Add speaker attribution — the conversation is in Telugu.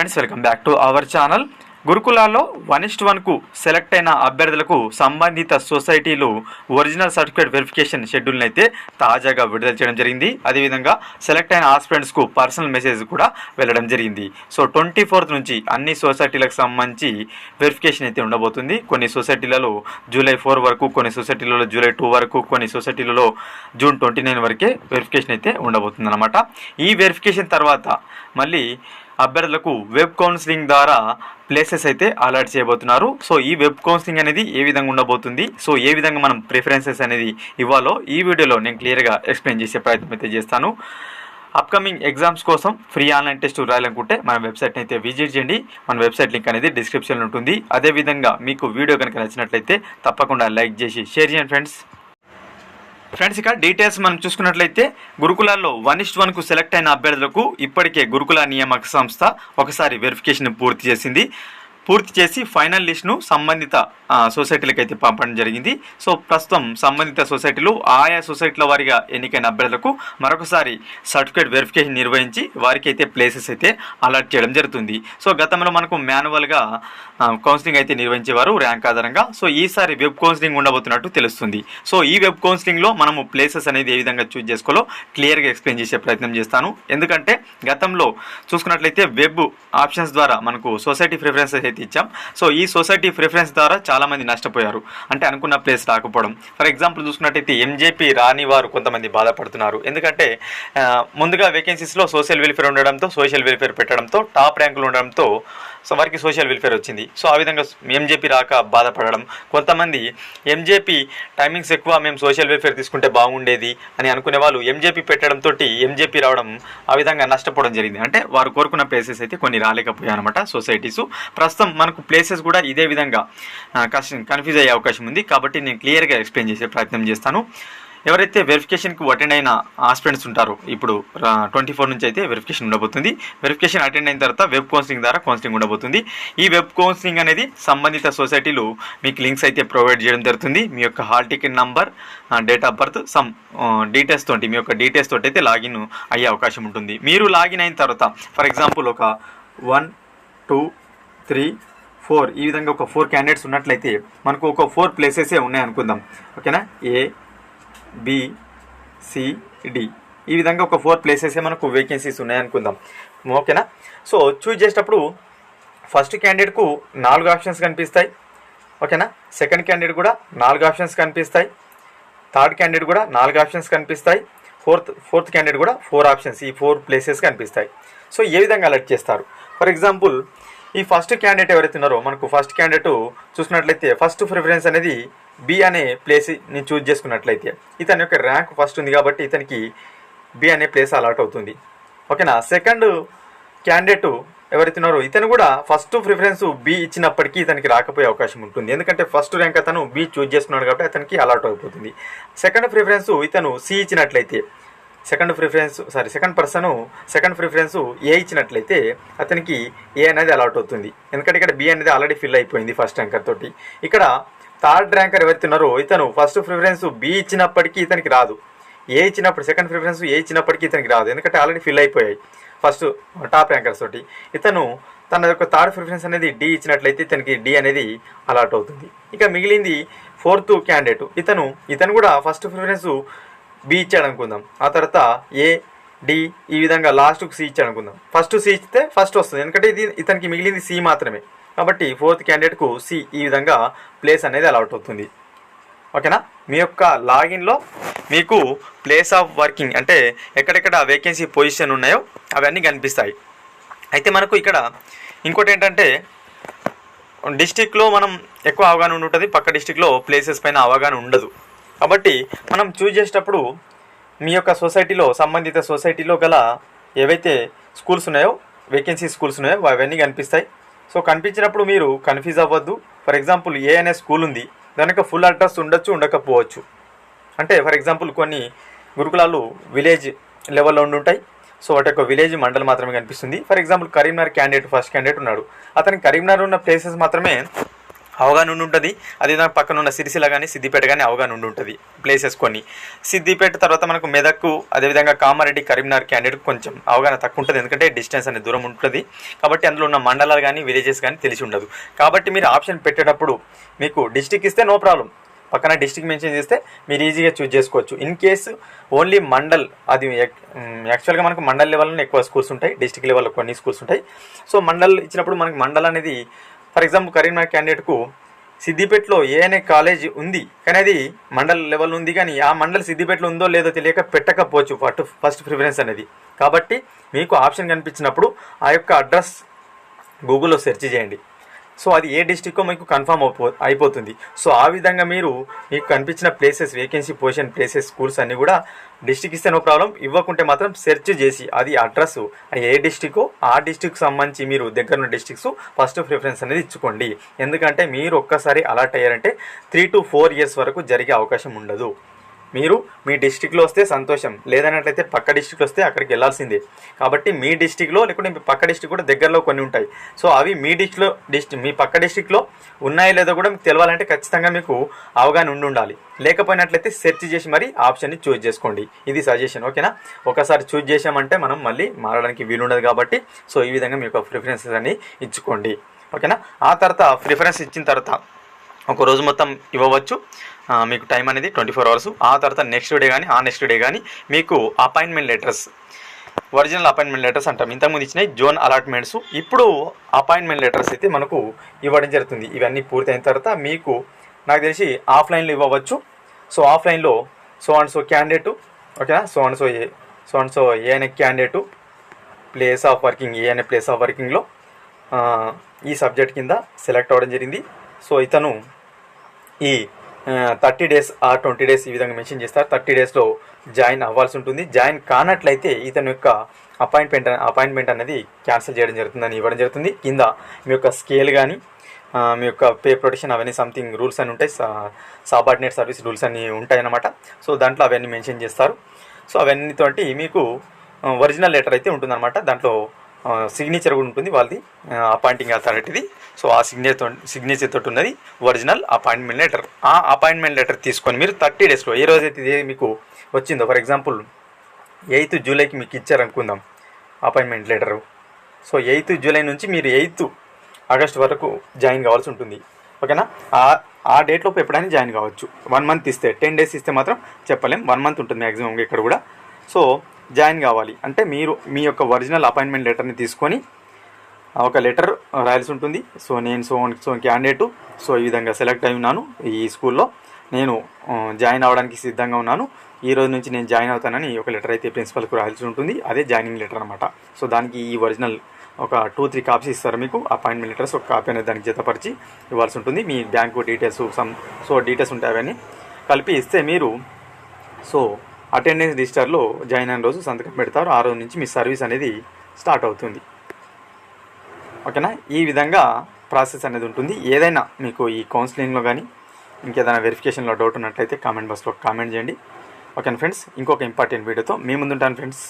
Speaker 1: Friends welcome back to our channel గురుకులాల్లో వన్ ఇస్ట్ వన్కు సెలెక్ట్ అయిన అభ్యర్థులకు సంబంధిత సొసైటీలు ఒరిజినల్ సర్టిఫికేట్ వెరిఫికేషన్ షెడ్యూల్ని అయితే తాజాగా విడుదల చేయడం జరిగింది. అదేవిధంగా సెలెక్ట్ అయిన ఆస్పిరెంట్స్కు పర్సనల్ మెసేజ్ కూడా వెళ్ళడం జరిగింది. సో ట్వంటీ ఫోర్త్ నుంచి అన్ని సొసైటీలకు సంబంధించి వెరిఫికేషన్ అయితే ఉండబోతుంది. కొన్ని సొసైటీలలో జూలై ఫోర్ వరకు కొన్ని సొసైటీలలో జూలై టూ వరకు కొన్ని సొసైటీలలో జూన్ ట్వంటీ నైన్ వరకే వెరిఫికేషన్ అయితే ఉండబోతుంది అనమాట ఈ వెరిఫికేషన్ తర్వాత మళ్ళీ అభ్యర్థులకు వెబ్ కౌన్సిలింగ్ ద్వారా ప్లేసెస్ అయితే అలాట్ చేయబోతున్నారు. సో ఈ వెబ్ కౌన్సిలింగ్ అనేది ఏ విధంగా ఉండబోతుంది? సో ఏ విధంగా మనం ప్రిఫరెన్సెస్ అనేది ఇవ్వాలో ఈ వీడియోలో నేను క్లియర్గా ఎక్స్ప్లెయిన్ చేసే ప్రయత్నం అయితే చేస్తాను. అప్కమింగ్ ఎగ్జామ్స్ కోసం ఫ్రీ ఆన్లైన్ టెస్ట్ రాయాలనుకుంటే మన వెబ్సైట్ని అయితే విజిట్ చేయండి. మన వెబ్సైట్ లింక్ అనేది డిస్క్రిప్షన్లో ఉంటుంది. అదేవిధంగా మీకు వీడియో కనుక నచ్చినట్లయితే తప్పకుండా లైక్ చేసి షేర్ చేయండి ఫ్రెండ్స్. ఫ్రెండ్స్ ఇక డీటెయిల్స్ మనం చూసుకున్నట్లయితే గురుకులాల్లో వన్ ఇస్ట్ వన్కు సెలెక్ట్ అయిన అభ్యర్థులకు ఇప్పటికే గురుకుల నియామక సంస్థ ఒకసారి వెరిఫికేషన్ పూర్తి చేసింది. పూర్తి చేసి ఫైనల్ లిస్ట్ను సంబంధిత సొసైటీలకు అయితే పంపడం జరిగింది. సో ప్రస్తుతం సంబంధిత సొసైటీలు ఆయా సొసైటీల వారిగా ఎన్నికైన అభ్యర్థులకు మరొకసారి సర్టిఫికేట్ వెరిఫికేషన్ నిర్వహించి వారికి అయితే ప్లేసెస్ అయితే అలాట్ చేయడం జరుగుతుంది. సో గతంలో మనకు మాన్యువల్గా కౌన్సిలింగ్ అయితే నిర్వహించేవారు ర్యాంక్ ఆధారంగా. సో ఈసారి వెబ్ కౌన్సిలింగ్ ఉండబోతున్నట్టు తెలుస్తుంది. సో ఈ వెబ్ కౌన్సిలింగ్లో మనము ప్లేసెస్ అనేది ఏ విధంగా చూజ్ చేసుకోవాలో క్లియర్గా ఎక్స్ప్లెయిన్ చేసే ప్రయత్నం చేస్తాను. ఎందుకంటే గతంలో చూసుకున్నట్లయితే వెబ్ ఆప్షన్స్ ద్వారా మనకు సొసైటీ ప్రిఫరెన్సెస్ అయితే ఇచ్చాం. సో ఈ సొసైటీ ప్రిఫరెన్స్ ద్వారా చాలామంది నష్టపోయారు. అంటే అనుకున్న ప్లేస్ రాకపోవడం. ఫర్ ఎగ్జాంపుల్ చూసుకున్నట్టయితే ఎంజేపీ రాని వారు కొంతమంది బాధపడుతున్నారు. ఎందుకంటే ముందుగా వేకెన్సీస్లో సోషల్ వెల్ఫేర్ ఉండడంతో సోషల్ వెల్ఫేర్ పెట్టడంతో టాప్ ర్యాంకులు ఉండడంతో సో వారికి సోషల్ వెల్ఫేర్ వచ్చింది. సో ఆ విధంగా ఎంజేపీ రాక బాధపడడం. కొంతమంది ఎంజేపీ టైమింగ్స్ ఎక్కువ మేము సోషల్ వెల్ఫేర్ తీసుకుంటే బాగుండేది అని అనుకునే వాళ్ళు ఎంజేపీ పెట్టడంతో ఎంజేపీ రావడం ఆ విధంగా నష్టపోవడం జరిగింది. అంటే వారు కోరుకున్న ప్లేసెస్ అయితే కొన్ని రాలేకపోయాయి అనమాట సొసైటీస్. ప్రస్తుతం మనకు ప్లేసెస్ కూడా ఇదే విధంగా కన్ఫ్యూజ్ అయ్యే అవకాశం ఉంది. కాబట్టి నేను క్లియర్గా ఎక్స్ప్లెయిన్ చేసే ప్రయత్నం చేస్తాను. ఎవరైతే వెరిఫికేషన్కి అటెండ్ అయిన ఆస్పిరెంట్స్ ఉంటారో ఇప్పుడు ట్వంటీ ఫోర్ నుంచి అయితే వెరిఫికేషన్ ఉండబోతుంది. వెరిఫికేషన్ అటెండ్ అయిన తర్వాత వెబ్ కౌన్సిలింగ్ ద్వారా కౌన్సిలింగ్ ఉండబోతుంది. ఈ వెబ్ కౌన్సిలింగ్ అనేది సంబంధిత సొసైటీలు మీకు లింక్స్ అయితే ప్రొవైడ్ చేయడం జరుగుతుంది. మీ యొక్క hall ticket number date of birth some details తోటి మీ యొక్క డీటెయిల్స్ తోటి అయితే లాగిన్ అయ్యే అవకాశం ఉంటుంది. మీరు లాగిన్ అయిన తర్వాత ఫర్ ఎగ్జాంపుల్ ఒక వన్ టూ త్రీ ఫోర్. ఈ విధంగా ఒక ఫోర్ క్యాండిడేట్స్ ఉన్నట్లయితే మనకు ఒక ఫోర్ ప్లేసెసే ఉన్నాయి అనుకుందాం. ఓకేనా? ఏ బి సి డి ఈ విధంగా ఒక ఫోర్ ప్లేసెసే మనకు వేకెన్సీస్ ఉన్నాయి అనుకుందాం. ఓకేనా? సో చూజ్ చేసేటప్పుడు ఫస్ట్ క్యాండిడేట్కు నాలుగు ఆప్షన్స్ కనిపిస్తాయి. ఓకేనా? సెకండ్ క్యాండిడేట్ కూడా నాలుగు ఆప్షన్స్ కనిపిస్తాయి. థర్డ్ క్యాండిడేట్ కూడా నాలుగు ఆప్షన్స్ కనిపిస్తాయి. ఫోర్త్ ఫోర్త్ క్యాండిడేట్ కూడా ఫోర్ ఆప్షన్స్ ఈ ఫోర్ ప్లేసెస్ కనిపిస్తాయి. సో ఏ విధంగా అలర్ట్ చేస్తారు? ఫర్ ఎగ్జాంపుల్ ఈ ఫస్ట్ క్యాండిడేట్ ఎవరైతే ఉన్నారో మనకు ఫస్ట్ క్యాండిడేట్ చూసుకున్నట్లయితే ఫస్ట్ ప్రిఫరెన్స్ అనేది బి అనే ప్లేస్ నేను చూజ్ చేసుకున్నట్లయితే ఇతని యొక్క ర్యాంక్ ఫస్ట్ ఉంది కాబట్టి ఇతనికి బి అనే ప్లేస్ అలాట్ అవుతుంది. ఓకేనా సెకండ్ క్యాండిడేట్ ఎవరైతే ఉన్నారో ఇతను కూడా ఫస్ట్ ప్రిఫరెన్స్ బి ఇచ్చినప్పటికీ ఇతనికి రాకపోయే అవకాశం ఉంటుంది. ఎందుకంటే ఫస్ట్ ర్యాంక్ అతను బి చూజ్ చేసుకున్నాడు కాబట్టి అతనికి అలాట్ అయిపోతుంది. సెకండ్ ప్రిఫరెన్స్ ఇతను సి ఇచ్చినట్లయితే second preference sorry second person second preference A ఇచ్చినట్లయితే అతనికి ఏ అనేది అలాట్ అవుతుంది. ఎందుకంటే ఇక్కడ బి అనేది ఆల్రెడీ ఫిల్ అయిపోయింది ఫస్ట్ ర్యాంకర్ తోటి. ఇక్కడ థర్డ్ ర్యాంకర్ ఎవరైతే ఇతను ఫస్ట్ ప్రిఫరెన్స్ బి ఇచ్చినప్పటికీ ఇతనికి రాదు. ఏ ఇచ్చినప్పుడు సెకండ్ ప్రిఫరెన్స్ ఏ ఇచ్చినప్పటికీ ఇతనికి రాదు. ఎందుకంటే ఆల్రెడీ ఫిల్ అయిపోయాయి ఫస్ట్ టాప్ ర్యాంకర్స్ తోటి. ఇతను తన యొక్క థర్డ్ ప్రిఫరెన్స్ అనేది డి ఇచ్చినట్లయితే ఇతనికి డి అనేది అలాట్ అవుతుంది. ఇక మిగిలింది ఫోర్త్ క్యాండిడేట్ ఇతను ఇతను కూడా ఫస్ట్ ప్రిఫరెన్స్ బి ఇచ్చాడు అనుకుందాం ఆ తర్వాత ఏ డి ఈ విధంగా లాస్ట్కు సి ఇచ్చాడు అనుకుందాం ఫస్ట్ సి ఇస్తే ఫస్ట్ వస్తుంది. ఎందుకంటే ఇది ఇతనికి మిగిలింది సి మాత్రమే. కాబట్టి ఫోర్త్ క్యాండిడేట్కు సి ఈ విధంగా ప్లేస్ అనేది అలౌట్ అవుతుంది. ఓకేనా? మీ యొక్క లాగిన్లో మీకు ప్లేస్ ఆఫ్ వర్కింగ్ అంటే ఎక్కడెక్కడ వేకెన్సీ పొజిషన్ ఉన్నాయో అవన్నీ కనిపిస్తాయి. అయితే మనకు ఇక్కడ ఇంకోటి ఏంటంటే డిస్టిక్లో మనం ఎక్కువ అవగాహన ఉంటుంది పక్క డిస్టిక్లో ప్లేసెస్ పైన అవగాహన ఉండదు. కాబట్టి మనం చూజ్ చేసేటప్పుడు మీ యొక్క సొసైటీలో సంబంధిత సొసైటీలో గల ఏవైతే స్కూల్స్ ఉన్నాయో వేకెన్సీ స్కూల్స్ ఉన్నాయో అవన్నీ కనిపిస్తాయి. సో కనిపించినప్పుడు మీరు కన్ఫ్యూజ్ అవ్వద్దు. ఫర్ ఎగ్జాంపుల్ ఏ అనే స్కూల్ ఉంది. దానికి ఫుల్ అడ్రస్ ఉండొచ్చు ఉండకపోవచ్చు. అంటే ఫర్ ఎగ్జాంపుల్ కొన్ని గురుకులాలు విలేజ్ లెవెల్లో ఉండి ఉంటాయి సో వాటి యొక్క విలేజ్ మండలం మాత్రమే కనిపిస్తుంది. For example Karimnagar candidate first candidate ఉన్నాడు. అతనికి కరీంనగర్ ఉన్న ప్లేసెస్ మాత్రమే అవగాహన ఉండి ఉంటుంది. అదేవిధంగా పక్కన ఉన్న సిరిసిల కానీ సిద్దిపేట కానీ అవగాహన ఉండి ఉంటుంది. ప్లేసెస్ కొన్ని. సిద్దిపేట తర్వాత మనకు మెదక్కు అదేవిధంగా కామారెడ్డి కరీంనగర్ క్యాండిడేట్ కొంచెం అవగాహన తక్కువ ఉంటుంది. ఎందుకంటే డిస్టెన్స్ అనేది దూరం ఉంటుంది. కాబట్టి అందులో ఉన్న మండలాలు కానీ విలేజెస్ కానీ తెలిసి ఉండదు. కాబట్టి మీరు ఆప్షన్ పెట్టేటప్పుడు మీకు డిస్టిక్ ఇస్తే నో ప్రాబ్లం పక్కన డిస్టిక్ మెన్షన్ చేస్తే మీరు ఈజీగా చూస్ చేసుకోవచ్చు. ఇన్ కేసు ఓన్లీ మండల్ అది యాక్చువల్గా మనకు మండల్ లెవెల్లో ఎక్కువ స్కూల్స్ ఉంటాయి. డిస్టిక్ లెవెల్లో కొన్ని స్కూల్స్ ఉంటాయి. సో మండల్ ఇచ్చినప్పుడు మనకి మండల్ అనేది ఫర్ ఎగ్జాంపుల్ కరీంనగర్ క్యాండిడేట్కు సిద్దిపేటలో ఏఎన్ఏ కాలేజ్ ఉంది కానీ అది మండల్ లెవెల్ ఉంది కానీ ఆ మండల్ సిద్దిపేటలో ఉందో లేదో తెలియక పెట్టకపోవచ్చు ఫస్ట్ ఫస్ట్ ప్రిఫరెన్స్ అనేది. కాబట్టి మీకు ఆప్షన్ కనిపించినప్పుడు ఆ యొక్క అడ్రస్ గూగుల్లో సెర్చ్ చేయండి. సో అది ఏ డిస్టిక్కో మీకు కన్ఫర్మ్ అయిపో అయిపోతుంది. సో ఆ విధంగా మీరు మీకు కనిపించిన places vacancy position places schools అన్నీ కూడా డిస్టిక్ ఇస్తే నో ప్రాబ్లం. ఇవ్వకుంటే మాత్రం సెర్చ్ చేసి అది అడ్రస్ ఏ డిస్టిక్కో ఆ డిస్టిక్ సంబంధించి మీరు దగ్గర ఉన్న డిస్టిక్స్ ఫస్ట్ ప్రిఫరెన్స్ అనేది ఇచ్చుకోండి. ఎందుకంటే మీరు ఒక్కసారి అలర్ట్ అయ్యారంటే త్రీ టు ఫోర్ ఇయర్స్ వరకు జరిగే అవకాశం ఉండదు. మీరు మీ డిస్టిక్లో వస్తే సంతోషం లేదన్నట్లయితే పక్క డిస్టిక్లో వస్తే అక్కడికి వెళ్ళాల్సిందే. కాబట్టి మీ డిస్టిక్లో లేకుంటే మీ పక్క డిస్టిక్ కూడా దగ్గరలో కొన్ని ఉంటాయి. సో అవి మీ డిస్టిక్లో డిస్టిక్ మీ పక్క డిస్టిక్లో ఉన్నాయో లేదో కూడా మీకు తెలవాలంటే ఖచ్చితంగా మీకు అవగాహన ఉండి ఉండాలి. లేకపోయినట్లయితే సెర్చ్ చేసి మరి ఆప్షన్ని చూజ్ చేసుకోండి. ఇది సజెషన్ ఓకేనా? ఒకసారి చూజ్ చేసామంటే మనం మళ్ళీ మారడానికి వీలుండదు కాబట్టి సో ఈ విధంగా మీ యొక్క ప్రిఫరెన్సెస్ అన్ని ఇచ్చుకోండి. ఓకేనా? ఆ తర్వాత ప్రిఫరెన్స్ ఇచ్చిన తర్వాత ఒక రోజు మొత్తం ఇవ్వవచ్చు. మీకు టైం అనేది ట్వంటీ ఫోర్ అవర్స్. ఆ తర్వాత నెక్స్ట్ డే కానీ ఆ నెక్స్ట్ డే కానీ మీకు appointment letters original appointment letters అంటాం. ఇంతకుముందు ఇచ్చినాయి జోన్ అలాట్మెంట్స్. ఇప్పుడు అపాయింట్మెంట్ లెటర్స్ అయితే మనకు ఇవ్వడం జరుగుతుంది. ఇవన్నీ పూర్తయిన తర్వాత మీకు నాకు తెలిసి ఆఫ్లైన్లో ఇవ్వవచ్చు. సో ఆఫ్లైన్లో సో అండ్ సో క్యాండిడేట్ ఓకేనా? So and so A so and so A అనే candidate place of working A అనే ప్లేస్ ఆఫ్ వర్కింగ్లో ఈ సబ్జెక్ట్ కింద సెలెక్ట్ అవ్వడం జరిగింది. సో ఇతను ఈ థర్టీ డేస్ ఆ ట్వంటీ డేస్ ఈ విధంగా మెన్షన్ చేస్తారు. థర్టీ డేస్లో జాయిన్ అవ్వాల్సి ఉంటుంది. జాయిన్ కానట్లయితే ఇతని యొక్క అపాయింట్మెంట్ అపాయింట్మెంట్ అనేది క్యాన్సిల్ చేయడం జరుగుతుందని ఇవ్వడం జరుగుతుంది. కింద మీ యొక్క స్కేల్ కానీ మీ యొక్క పే ప్రొటెక్షన్ అవన్నీ సంథింగ్ రూల్స్ అని ఉంటాయి. సాబార్డినేట్ సర్వీస్ రూల్స్ అన్నీ ఉంటాయి అన్నమాట సో దాంట్లో అవన్నీ మెన్షన్ చేస్తారు. సో అవన్నీతోటి మీకు ఒరిజినల్ లెటర్ అయితే ఉంటుందన్నమాట. దాంట్లో సిగ్నేచర్ కూడా ఉంటుంది. వాళ్ళది అపాయింటింగ్ అథారిటీది సో ఆ సిగ్నేచర్ సిగ్నేచర్ తోటి ఉన్నది. ఒరిజినల్ అపాయింట్మెంట్ లెటర్ ఆ అపాయింట్మెంట్ లెటర్ తీసుకొని మీరు థర్టీ డేస్లో ఏ రోజైతే ఇది మీకు వచ్చిందో ఫర్ ఎగ్జాంపుల్ ఎయిత్ జూలైకి మీకు ఇచ్చారనుకుందాం appointment letter so eighth July నుంచి మీరు ఎయిత్ ఆగస్ట్ వరకు జాయిన్ కావాల్సి ఉంటుంది. ఓకేనా? ఆ ఆ డేట్లోపు ఎప్పుడైనా జాయిన్ కావచ్చు. వన్ మంత్ ఇస్తే టెన్ డేస్ ఇస్తే మాత్రం చెప్పలేం. వన్ మంత్ ఉంటుంది మ్యాక్సిమం ఇక్కడ కూడా. సో జాయిన్ కావాలి. అంటే మీరు మీ యొక్క ఒరిజినల్ అపాయింట్మెంట్ లెటర్ని తీసుకొని ఒక లెటర్ రాయాల్సి ఉంటుంది. సో నేను సో సో క్యాండిడేటు. సో ఈ విధంగా సెలెక్ట్ అయి ఉన్నాను ఈ స్కూల్లో. నేను జాయిన్ అవ్వడానికి సిద్ధంగా ఉన్నాను. ఈ రోజు నుంచి నేను జాయిన్ అవుతానని ఒక లెటర్ అయితే ప్రిన్సిపల్కి రాయాల్సి ఉంటుంది. అదే జాయినింగ్ లెటర్ అనమాట సో దానికి ఈ ఒరిజినల్ ఒక టూ త్రీ కాపీస్ ఇస్తారు మీకు. అపాయింట్మెంట్ లెటర్స్ ఒక కాపీ అనేది దానికి జతపరిచి ఇవ్వాల్సి ఉంటుంది. మీ bank details some so details ఉంటాయి అవన్నీ కలిపి ఇస్తే మీరు సో అటెండెన్స్ రిజిస్టర్లో జాయిన్ అయిన రోజు సంతకం పెడతారు. ఆ రోజు నుంచి మీ సర్వీస్ అనేది స్టార్ట్ అవుతుంది. ఓకేనా? ఈ విధంగా ప్రాసెస్ అనేది ఉంటుంది. ఏదైనా మీకు ఈ కౌన్సిలింగ్లో కానీ ఇంకేదైనా వెరిఫికేషన్లో డౌట్ ఉన్నట్లయితే కామెంట్ బాక్స్లో కామెంట్ చేయండి. Okay friends? ఇంకొక ఇంపార్టెంట్ వీడియోతో మీ ముందుంటాను ఫ్రెండ్స్.